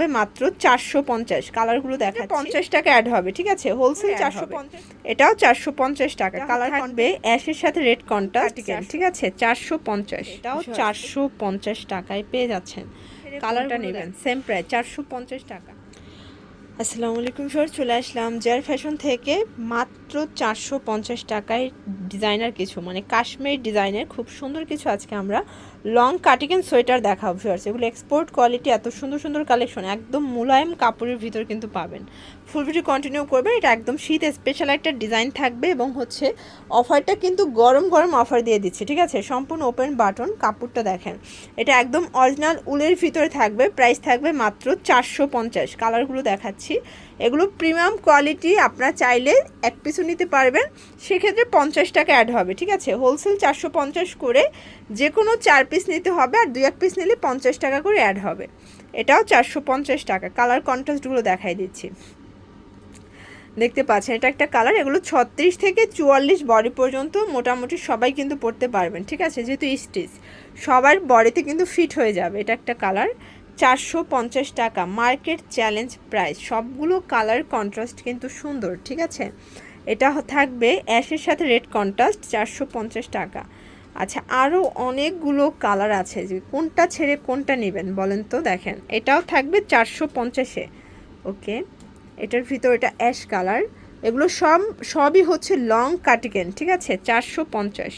থাকবে মাত্র চারশো পঞ্চাশ। কালারগুলো দেখা পঞ্চাশ টাকা অ্যাড হবে ঠিক আছে? হোলসেল চারশো পঞ্চাশ। এটাও চারশো পঞ্চাশ টাকা। কালার থাকবে অ্যাশের সাথে রেড কন্ট্রাস্ট ঠিক আছে? চারশো পঞ্চাশ। এটাও চারশো পঞ্চাশ টাকায় পেয়ে যাচ্ছেন। কালারটা নেবেন। সেম প্রায় চারশো পঞ্চাশ টাকা। আসসালামু আলাইকুম স্যার চলে আসলাম জেয়ার ফ্যাশন থেকে মাত্র চারশো পঞ্চাশ টাকায় ডিজাইনার কিছু মানে কাশ্মীর ডিজাইনের খুব সুন্দর কিছু আজকে আমরা লং কাটিকেন সোয়েটার দেখাবো ফিয়ার্স এগুলো এক্সপোর্ট কোয়ালিটি এত সুন্দর সুন্দর কালেকশন একদম মুলায়েম কাপড়ের ভিতর কিন্তু পাবেন। ফুল ভিডিও কন্টিনিউ করবেন, এটা একদম শীত স্পেশাল একটা ডিজাইন থাকবে এবং হচ্ছে অফারটা কিন্তু গরম গরম অফার দিয়ে দিচ্ছে, ঠিক আছে? সম্পূর্ণ ওপেন বাটন কাপড়টা দেখেন। এটা একদম অরিজিনাল উলের ভিতরে থাকবে প্রাইস থাকবে মাত্র চারশো পঞ্চাশ। কালারগুলো দেখাচ্ছি। এগুলো প্রিমিয়াম কোয়ালিটি আপনারা চাইলে এক পিসও নিতে পারবেন। সেক্ষেত্রে পঞ্চাশ টাকা অ্যাড হবে, ঠিক আছে? হোলসেল চারশো পঞ্চাশ করে যে কোনো চার পিস নিতে হবে আর দুই এক পিস নিলে পঞ্চাশ টাকা করে অ্যাড হবে। এটাও চারশো পঞ্চাশ টাকা। কালার কন্ট্রাস্টগুলো দেখাই দিচ্ছি। দেখতে পাচ্ছেন, এটা একটা কালার এগুলো ছত্রিশ থেকে চুয়াল্লিশ বডি পর্যন্ত মোটামুটি সবাই কিন্তু পড়তে পারবেন, ঠিক আছে? যেহেতু স্টিচ সবার বডিতে কিন্তু ফিট হয়ে যাবে, এটা একটা কালার চারশো পঞ্চাশ টাকা। Market challenge price. সবগুলো কালার কন্ট্রাস্ট কিন্তু সুন্দর, ঠিক আছে? এটা থাকবে অ্যাশের সাথে রেড কন্ট্রাস্ট, চারশো পঞ্চাশ টাকা। আচ্ছা আরও অনেকগুলো কালার আছে যে কোনটা ছেড়ে কোনটা নেবেন বলেন তো দেখেন। এটাও থাকবে চারশো পঞ্চাশে। ওকে, এটার ভিতর এটা অ্যাশ কালার। এগুলো সব সবই হচ্ছে লং কাটিকেন ঠিক আছে? চারশো পঞ্চাশ।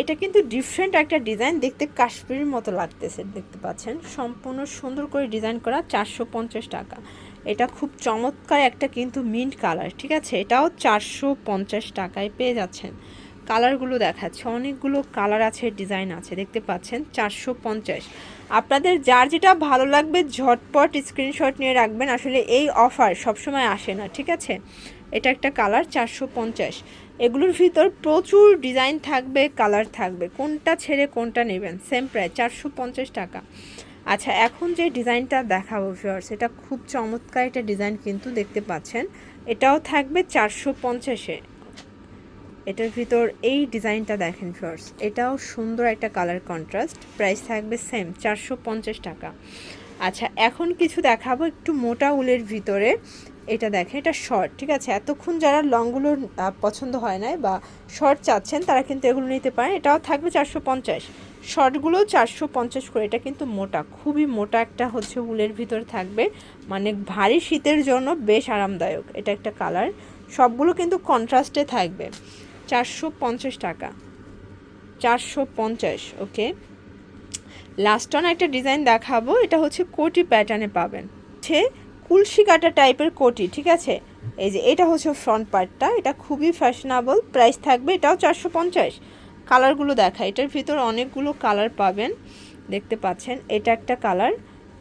এটা কিন্তু ডিফারেন্ট একটা ডিজাইন দেখতে কাশ্মীরের মতো লাগতেছে, দেখতে পাচ্ছেন? সম্পূর্ণ সুন্দর করে ডিজাইন করা চারশো পঞ্চাশ টাকা। এটা খুব চমৎকার একটা কিন্তু মিন্ট কালার ঠিক আছে? এটাও চারশো পঞ্চাশ টাকায় পেয়ে যাচ্ছেন। কালারগুলো দেখাচ্ছে। অনেকগুলো কালার আছে, ডিজাইন আছে। দেখতে পাচ্ছেন, চারশো পঞ্চাশ। আপনাদের যার যেটা ভালো লাগবে, ঝটপট স্ক্রিনশট নিয়ে রাখবেন। আসলে এই অফার সবসময় আসে না, ঠিক আছে? এটা একটা কালার, চারশো পঞ্চাশ। এগুলোর ভিতর প্রচুর ডিজাইন থাকবে, কালার থাকবে। কোনটা ছেড়ে কোনটা নেবেন? সেম প্রায় চারশো পঞ্চাশ টাকা। আচ্ছা এখন যে ডিজাইনটা দেখাবো ভিউয়ার্স এটা খুব চমৎকার একটা ডিজাইন কিন্তু দেখতে পাচ্ছেন। এটাও থাকবে চারশো পঞ্চাশে। এটার ভিতর এই ডিজাইনটা দেখেন ফার্স এটাও সুন্দর একটা কালার কন্ট্রাস্ট প্রাইস থাকবে সেম চারশো পঞ্চাশ টাকা। আচ্ছা এখন কিছু দেখাবো একটু মোটা উলের ভিতরে, এটা দেখেন, এটা শর্ট ঠিক আছে? এতক্ষণ যারা লংগুলো পছন্দ হয় নাই বা শর্ট চাচ্ছেন, তারা কিন্তু এগুলো নিতে পারেন। এটাও থাকবে চারশো পঞ্চাশ। শর্টগুলো চারশো পঞ্চাশ করে, এটা কিন্তু মোটা, খুবই মোটা একটা হচ্ছে উলের ভিতর থাকবে। মানে ভারী শীতের জন্য বেশ আরামদায়ক, এটা একটা কালার সবগুলো কিন্তু কন্ট্রাস্টে থাকবে। চারশো পঞ্চাশ টাকা। চারশো পঞ্চাশ, ওকে? লাস্ট অন একটা ডিজাইন দেখাবো, এটা হচ্ছে কোটি প্যাটার্নে পাবেন। হচ্ছে কুলসি কাটা টাইপের কোটি, ঠিক আছে? এই যে এটা হচ্ছে ফ্রন্ট পার্টটা এটা খুবই ফ্যাশনেবল প্রাইস থাকবে এটাও চারশো পঞ্চাশ। কালারগুলো দেখা, এটার ভিতর অনেকগুলো কালার পাবেন, দেখতে পাচ্ছেন, এটা একটা কালার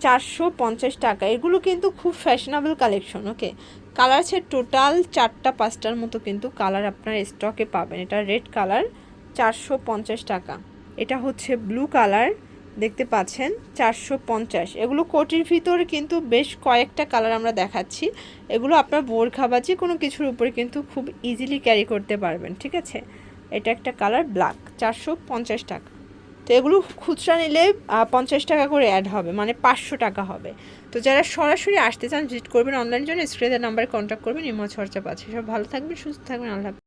চারশো পঞ্চাশ টাকা। এগুলো কিন্তু খুব ফ্যাশনেবল কালেকশন ওকে কালার আছে টোটাল চারটা পাঁচটার মতো কিন্তু কালার আপনার স্টকে পাবেন। এটা রেড কালার চারশো পঞ্চাশ টাকা। এটা হচ্ছে ব্লু কালার দেখতে পাচ্ছেন, চারশো পঞ্চাশ। এগুলো কোটির ভিতরে কিন্তু বেশ কয়েকটা কালার আমরা দেখাচ্ছি। এগুলো আপনার বোরখা বা যে কোনো কিছুর উপরে কিন্তু খুব ইজিলি ক্যারি করতে পারবেন, ঠিক আছে? এটা একটা কালার ব্ল্যাক চারশো পঞ্চাশ টাকা। তো এগুলো খুচরা নিলে পঞ্চাশ টাকা করে অ্যাড হবে মানে পাঁচশো টাকা হবে তো যারা সরাসরি আসতে চান ভিজিট করবেন অনলাইনের জন্য স্ক্রিনের নাম্বারে কন্ট্যাক্ট করবেন, ইমো চর্চা পাচ্ছে সব ভালো থাকবেন, সুস্থ থাকবেন, আল্লাহ।